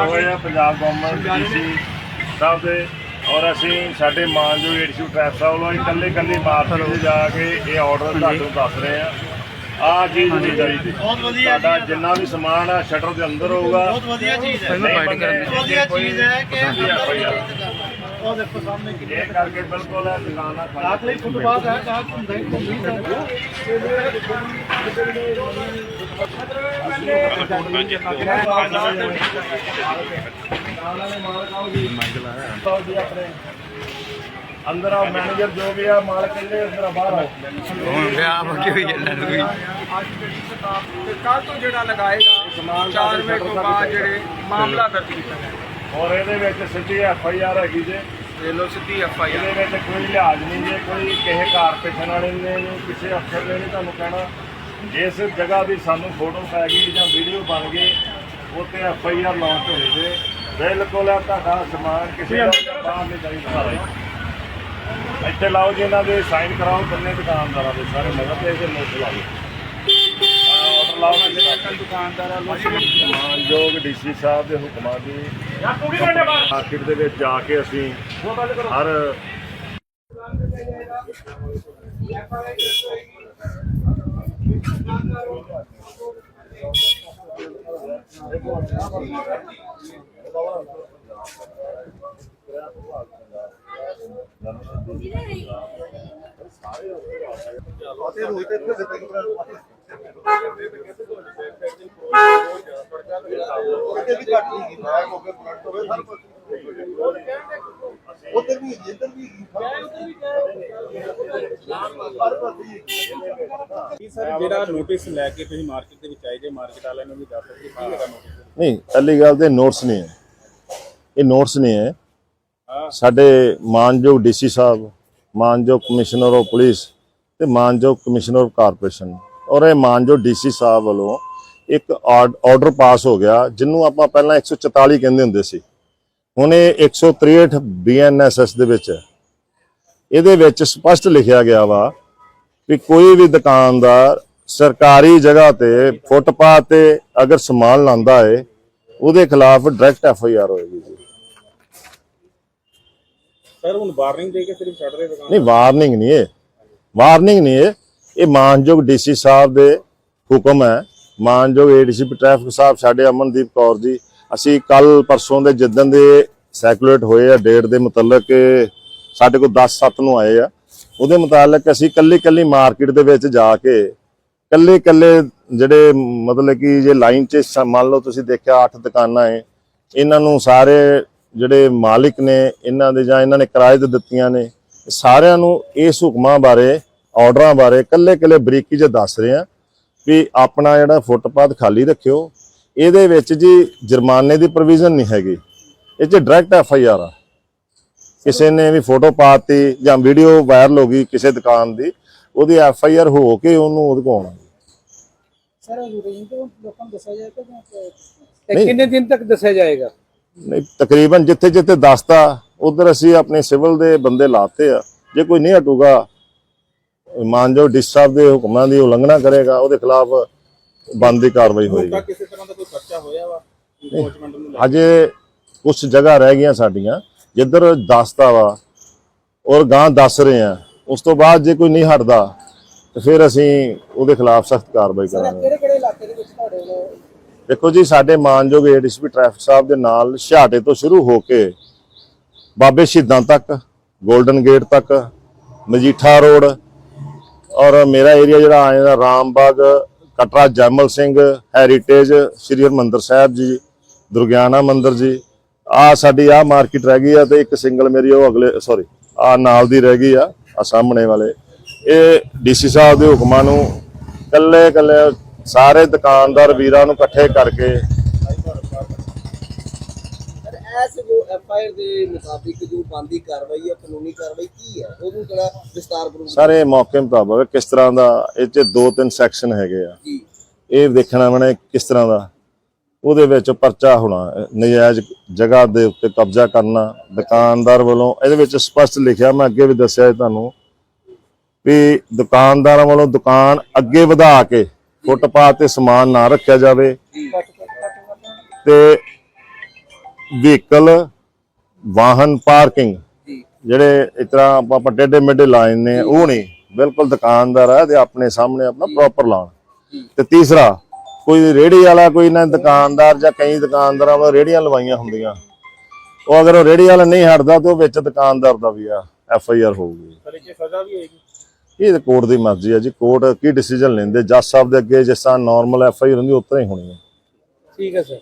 ਹੋਏ ਆ Punjab government DC ਸਾਹਿਬ ਦੇ ਔਰ ਅਸੀਂ ਸਾਡੇ ਮਾਨਯੋਗ ਏਡੀਸੀ ਟ੍ਰੈਫਿਕ ਸਾਹਿਬ ਵੱਲੋਂ ਇਕੱਲੇ ਇਕੱਲੇ ਮਾਰਕੀਟ 'ਚ ਜਾ ਕੇ ਇਹ ਆਰਡਰ ਤੁਹਾਨੂੰ ਦੱਸ ਰਹੇ ਆ ਆਹ ਚੀਜ਼ ਨਹੀਂ ਚਾਹੀਦੀ ਬਹੁਤ ਵਧੀਆ ਸਾਡਾ। ਜਿੰਨਾ ਵੀ ਸਮਾਨ ਆ ਸ਼ਟਰ ਦੇ ਅੰਦਰ ਹੋਊਗਾ। ਬਹੁਤ ਵਧੀਆ ਚੀਜ਼ ਹੈ। ਨਹੀਂ ਬੰਦੇ ਵਧੀਆ ਚੀਜ਼ ਹੈ ਕਿ ਆ। ਉਹ ਦੇਖੋ ਸਾਹਮਣੇ ਕਿੰਨੇ ਕਰਕੇ ਬਿਲਕੁਲ ਇਹ ਦੁਕਾਨਾਂ ਰਾਤ ਲਈ ਫੁੱਟਬਾਲ ਹੈ ਗਾਹਕ ਹੁੰਦਾ ਹੀ ਘੁੰਮੀ ਜਾਂਦਾ ਅੰਦਰ ਆ ਮੈਨੇਜਰ ਜੋ ਵੀ ਆ ਮਾਲਕ ਕਹਿੰਦੇ ਅੰਦਰ ਆ ਬਾਹਰ ਆਓ ਹੁਣ ਵਿਆਹ ਬੱਕੀ ਹੋਈ ਚੱਲਣ ਨੂੰ ਵੀ ਕੱਲ ਤੋਂ ਜਿਹੜਾ ਲਗਾਏਗਾ 4 ਵਜੇ ਤੋਂ ਬਾਅਦ ਜਿਹੜੇ ਮਾਮਲਾ ਦਰਜ ਕੀਤਾ ਜਾਏਗਾ ਔਰ ਇਹਦੇ ਵਿੱਚ ਸਿੱਧੀ ਐਫ ਆਈ ਆਰ ਹੈਗੀ ਜੇ। ਇਹ ਲੋ ਸਿੱਧੀ ਐਫ ਆਈ ਇਹਦੇ ਵਿੱਚ ਕੋਈ ਲਿਹਾਜ਼ ਨਹੀਂ ਜੇ ਕੋਈ ਕਿਸੇ ਕਾਰਪੋਰੇਸ਼ਨ ਵਾਲੇ ਨੇ ਨਹੀਂ ਕਿਸੇ ਅਫਸਰ ਨੇ ਨਹੀਂ ਤੁਹਾਨੂੰ ਕਹਿਣਾ। ਜਿਸ ਜਗ੍ਹਾ ਦੀ ਸਾਨੂੰ ਫੋਟੋ ਪੈ ਗਈ ਜਾਂ ਵੀਡੀਓ ਬਣ ਗਈ ਉੱਤੇ ਐਫ ਆਈ ਆਰ ਲਾਂਚ ਹੋਈ ਜੇ ਬਿਲਕੁਲ ਇਹ ਤੁਹਾਡਾ ਸਮਾਨ ਕਿਸੇ ਦਾ ਬਾਹਰ ਨਹੀਂ ਚਾਹੀਦਾ ਇੱਥੇ ਲਾਓ ਜੀ ਇਹਨਾਂ ਦੇ ਸਾਈਨ ਕਰਾਓ ਬੰਨੇ ਦੁਕਾਨਦਾਰਾਂ ਦੇ ਸਾਰੇ ਨਗਰ ਤੇ ਇਹਦੇ ਨੋਟ ਲਾਓ ਆਰਡਰ ਲਾਓ ਨਾ ਜਿਹੜਾ ਦੁਕਾਨਦਾਰਾਂ ਨੂੰ ਮਾਨਯੋਗ ਡੀਸੀ ਸਾਹਿਬ ਦੇ ਹੁਕਮਾਂ ਦੀ ਮਾਰਕੀਟ ਦੇ ਵਿੱਚ ਜਾ ਕੇ ਅਸੀਂ ਹਰ ਉਧਰ ਵੀ ਇੱਧਰ ਵੀ ਸਰ ਜਿਹੜਾ ਨੋਟਿਸ ਲੈ ਕੇ ਤੁਸੀਂ ਮਾਰਕੀਟ ਦੇ ਵਿੱਚ ਆਏ ਜੇ ਮਾਰਕੀਟ ਵਾਲਿਆਂ ਨੂੰ ਵੀ ਦੱਸ ਸਕਦੇ ਕੀ ਹੈਗਾ ਨੋਟਿਸ ਨਹੀਂ ਪਹਿਲੀ ਗੱਲ ਤੇ ਨੋਟਸ ਨਹੀਂ ਹੈ ਇਹ ਨੋਟਸ ਨਹੀਂ ਹੈ। ਸਾਡੇ ਮਾਨਯੋਗ ਡੀਸੀ ਸਾਹਿਬ ਮਾਨਯੋਗ ਕਮਿਸ਼ਨਰ ਆਫ ਪੁਲਿਸ ਤੇ ਮਾਨਯੋਗ ਕਮਿਸ਼ਨਰ ਆਫ ਕਾਰਪੋਰੇਸ਼ਨ ਔਰ ਇਹ ਮਾਨਯੋਗ ਡੀਸੀ ਸਾਹਿਬ ਵੱਲੋਂ ਇੱਕ ਆਰਡਰ ਪਾਸ ਹੋ ਗਿਆ ਜਿਹਨੂੰ ਆਪਾਂ ਪਹਿਲਾਂ 144 ਕਹਿੰਦੇ ਹੁੰਦੇ ਸੀ। ਹੁਣ ਇਹ 163 ਬੀਐਨਐਸਐਸ ਦੇ ਵਿੱਚ ਹੈ। ਇਹਦੇ ਵਿੱਚ ਸਪਸ਼ਟ ਲਿਖਿਆ ਗਿਆ ਵਾ ਵੀ ਕੋਈ ਵੀ ਦੁਕਾਨਦਾਰ ਸਰਕਾਰੀ ਜਗ੍ਹਾ ਤੇ ਫੁੱਟਪਾਥ ਤੇ ਅਗਰ ਸਮਾਨ ਲਾਂਦਾ ਹੈ ਉਹਦੇ ਖਿਲਾਫ ਡਾਇਰੈਕਟ ਐਫ ਆਈ ਆਰ ਹੋਏਗੀ ਜੀ। ਸਰ ਹੁਣ ਵਾਰਨਿੰਗ ਦੇ ਕੇ ਸਿਰਫ ਛੱਡ ਰਹੇ ਦੁਕਾਨ ਨਹੀਂ ਵਾਰਨਿੰਗ ਨਹੀਂ ਹੈ ਵਾਰਨਿੰਗ ਨਹੀਂ ਇਹ। ਮਾਨਯੋਗ ਡੀਸੀ ਸਾਹਿਬ ਦੇ ਹੁਕਮ ਹੈ ਮਾਨਯੋਗ ਏਡੀਸੀਪੀ ਟ੍ਰੈਫਿਕ ਸਾਹਿਬ ਸਾਡੇ ਅਮਨਦੀਪ ਕੌਰ ਜੀ, ਅਸੀਂ ਕੱਲ ਪਰਸੋਂ ਦੇ ਜਿੱਦਣ ਦੇ ਸੈਕੂਲੇਟ ਹੋਏ ਆ ਡੇਟ ਦੇ ਮੁਤਲਕ, ਸਾਡੇ ਕੋਲ 10 7 ਨੂੰ ਆਏ ਆ। ਉਹਦੇ ਮੁਤਾਲਕ ਅਸੀਂ ਕੱਲੀ ਕੱਲੀ ਮਾਰਕੀਟ ਦੇ ਵਿੱਚ ਜਾ ਕੇ ਕੱਲੇ ਕੱਲੇ ਜਿਹੜੇ ਮਤਲਬ ਕਿ ਜੇ ਲਾਈਨ 'ਚ ਮੰਨ ਲਓ ਤੁਸੀਂ ਦੇਖਿਆ 8 ਦੁਕਾਨਾਂ ਏ ਇਹਨਾਂ ਨੂੰ ਸਾਰੇ ਜਿਹੜੇ ਮਾਲਿਕ ਨੇ, ਇਹਨਾਂ ਦੇ ਜਾਂ ਇਹਨਾਂ ਨੇ ਕਿਰਾਏ ਤੇ ਦਿੱਤੀਆਂ ਨੇ, ਸਾਰਿਆਂ ਨੂੰ ਇਸ ਹੁਕਮਾਂ ਬਾਰੇ ਆਰਡਰਾਂ ਬਾਰੇ ਕੱਲੇ ਕੱਲੇ ਬਰੀਕੀ 'ਚ ਦੱਸ ਰਹੇ ਆ। ਵੀ ਆਪਣਾ ਜਿਹੜਾ ਫੁੱਟਪਾਥ ਖਾਲੀ ਰੱਖਿਓ। ਇਹਦੇ ਵਿੱਚ ਜੀ ਜੁਰਮਾਨੇ ਦੀ ਪ੍ਰੋਵੀਜ਼ਨ ਨਹੀਂ ਹੈਗੀ। ਇਹ 'ਚ ਡਾਇਰੈਕਟ ਐਫ ਆਈ ਆਰ ਆ। ਕਿਸੇ ਨੇ ਵੀ ਫੋਟੋ ਪਾਤੀ ਜਾਂ ਵੀਡੀਓ ਵਾਇਰਲ ਹੋ ਗਈ ਕਿਸੇ ਦੁਕਾਨ ਦੀ ਉਹਦੀ ਐਫ ਆਈ ਆਰ ਹੋ ਕੇ ਉਹਨੂੰ ਉਹਦੇ ਕੋਲ ਆਉਣਾ ਸਰ ਲੋਕਾਂ ਨੂੰ ਦੱਸਿਆ ਜਾਏਗਾ। ਕਿੰਨੇ ਦਿਨ ਤੱਕ ਦੱਸਿਆ ਜਾਏਗਾ? ਨਹੀਂ ਤਕਰੀਬਨ ਜਿੱਥੇ ਜਿੱਥੇ ਦੱਸਤਾ ਉਧਰ ਅਸੀਂ ਆਪਣੇ ਸਿਵਲ ਦੇ ਬੰਦੇ ਲਾਤੇ ਆ। ਜੇ ਕੋਈ ਨਹੀਂ ਹਟੂਗਾ ਮਾਨਜੋ ਡਿਸ ਸਾਹਿਬ ਦੇ ਹੁਕਮਾਂ ਦੀ ਉਲੰਘਣਾ ਕਰੇਗਾ ਉਹਦੇ ਖਿਲਾਫ ਬੰਦੀ ਕਾਰਵਾਈ ਹੋਏਗੀ। ਤਾਂ ਕਿਸੇ ਤਰ੍ਹਾਂ ਦਾ ਕੋਈ ਖਰਚਾ ਹੋਇਆ ਵਾ? ਇਨਫੋਰਸਮੈਂਟ ਨੂੰ ਲੈ ਅਜੇ ਕੁਝ ਜਗ੍ਹਾ ਰਹਿ ਗਈਆਂ ਸਾਡੀਆਂ ਜਿੱਧਰ ਦੱਸਤਾ ਵਾ ਔਰ ਗਾਂ ਦੱਸ ਰਹੇ ਆ। ਉਸ ਤੋਂ ਬਾਅਦ ਜੇ ਕੋਈ ਨਹੀਂ ਹਟਦਾ ਤੇ ਫਿਰ ਅਸੀਂ ਉਹਦੇ ਖਿਲਾਫ ਸਖਤ ਕਾਰਵਾਈ ਕਰਾਂਗੇ। ਕਿਹੜੇ ਕਿਹੜੇ ਇਲਾਕੇ ਦੇ ਵਿੱਚ ਤੁਹਾਡੇ ਕੋਲ ਦੇਖੋ ਜੀ ਸਾਡੇ ਮਾਨਯੋਗ ਏਡੀਸੀਪੀ ਟ੍ਰੈਫਿਕ ਸਾਹਿਬ ਦੇ ਨਾਲ ਛਿਆਟੇ ਤੋਂ ਸ਼ੁਰੂ ਹੋ ਕੇ ਬਾਬੇ ਸ਼ਹੀਦਾਂ ਤੱਕ 골ਡਨ ਗੇਟ ਤੱਕ ਮਜੀਠਾ ਰੋਡ ਔਰ ਮੇਰਾ ਏਰੀਆ ਜਿਹੜਾ ਆ ਜਾਂਦਾ ਰਾਮਬਾਗ, ਕਟਰਾ ਜੈਮਲ ਸਿੰਘ ਹੈਰੀਟੇਜ ਸ੍ਰੀ ਹਰਿਮੰਦਰ ਸਾਹਿਬ ਜੀ, ਦੁਰਗਿਆਨਾ ਮੰਦਰ ਜੀ। ਆ ਸਾਡੀ ਆ ਮਾਰਕੀਟ ਰਹਿ ਗਈ ਆ ਤੇ ਇੱਕ ਸਿੰਗਲ ਮੇਰੀ ਉਹ ਅਗਲੇ ਸੌਰੀ ਆ ਨਾਲ ਦੀ ਰਹਿ ਗਈ ਆ ਆ ਸਾਹਮਣੇ ਵਾਲੇ। ਇਹ ਡੀਸੀ ਸਾਹਿਬ ਦੇ ਹੁਕਮਾਂ ਨੂੰ ਕੱਲੇ ਕੱਲੇ ਸਾਰੇ ਦੁਕਾਨਦਾਰ ਵੀਰਾਂ ਨੂੰ ਇਕੱਠੇ ਕਰਕੇ ਐਸ ਜੋ ਐਫ ਆਈ ਆਰ ਦੇ ਮੁਤਾਬਿਕ ਜੋ ਬੰਦੀ ਕਾਰਵਾਈ ਹੈ ਕਾਨੂੰਨੀ ਕਾਰਵਾਈ ਕੀ ਹੈ? ਉਹਨੂੰ ਜਿਹੜਾ ਵਿਸਤਾਰਪੂਰਵਕ ਸਾਰੇ ਮੌਕੇ ਮੁਤਾਬਕ ਕਿਸ ਤਰ੍ਹਾਂ ਦਾ ਇਹ ਚ ਦੋ ਤਿੰਨ ਸੈਕਸ਼ਨ ਹੈਗੇ ਆ। ਜੀ। ਇਹ ਦੇਖਣਾ ਮੈਨੇ ਕਿਸ ਤਰ੍ਹਾਂ ਦਾ। ਉਹਦੇ ਵਿੱਚ ਪਰਚਾ ਹੋਣਾ ਨਜਾਇਜ਼ ਜਗ੍ਹਾ ਦੇ ਉੱਤੇ ਕਬਜ਼ਾ ਕਰਨਾ ਦੁਕਾਨਦਾਰ ਵੱਲੋਂ ਇਹਦੇ ਵਿੱਚ ਸਪਸ਼ਟ ਲਿਖਿਆ ਮੈਂ ਅੱਗੇ ਵੀ ਦੱਸਿਆ ਤੁਹਾਨੂੰ ਵੀ ਦੁਕਾਨਦਾਰਾਂ ਵੱਲੋਂ ਦੁਕਾਨ ਅੱਗੇ ਵਧਾ ਕੇ ਫੁੱਟਪਾਥ ਤੇ ਸਮਾਨ ਨਾ ਰੱਖਿਆ ਜਾਵੇ। ਤੇ ਵਹੀਕਲ ਵਾਹਨ ਪਾਰਕਿੰਗ ਜਿਹੜੇ ਇਸ ਤਰ੍ਹਾਂ ਆਪਾਂ ਟੇਢੇ ਮੇਢੇ ਲਾਏ ਨੇ ਉਹ ਨਹੀਂ। ਬਿਲਕੁਲ ਦੁਕਾਨਦਾਰ ਹੈ ਤੇ ਆਪਣੇ ਸਾਹਮਣੇ ਆਪਣਾ ਪ੍ਰੋਪਰ ਲਾਉਣ। ਤੇ ਤੀਸਰਾ ਕੋਈ ਰੇੜੀ ਵਾਲਾ ਕੋਈ ਨਾ ਦੁਕਾਨਦਾਰ ਜਾਂ ਕਈ ਦੁਕਾਨਦਾਰਾਂ ਵੱਲੋਂ ਰੇੜੀਆਂ ਲਵਾਈਆਂ ਹੁੰਦੀਆਂ। ਉਹ ਅਗਰ ਉਹ ਰੇੜੀ ਵਾਲਾ ਨਹੀਂ ਹਟਦਾ ਤੇ ਉਹ ਵਿੱਚ ਦੁਕਾਨਦਾਰ ਦਾ ਵੀ ਆ ਐਫ ਆਈ ਆਰ ਹੋਊਗੀ। ਇਹ 'ਚ ਸਜ਼ਾ ਵੀ ਹੋਏਗੀ। ਇਹ ਤਾਂ ਕੋਰਟ ਦੀ ਮਰਜ਼ੀ ਹੈ ਜੀ। ਕੋਰਟ ਕੀ ਡਿਸੀਜਨ ਲੈਂਦੇ? ਜੱਜ ਸਾਹਿਬ ਦੇ ਅੱਗੇ ਜਿਸ ਤਰ੍ਹਾਂ ਨਾਰਮਲ ਐਫ ਆਈ ਆਰ ਹੁੰਦੀ ਉਸ ਤਰ੍ਹਾਂ ਹੀ ਹੋਣੀ ਹੈ ਠੀਕ ਹੈ ਸਰ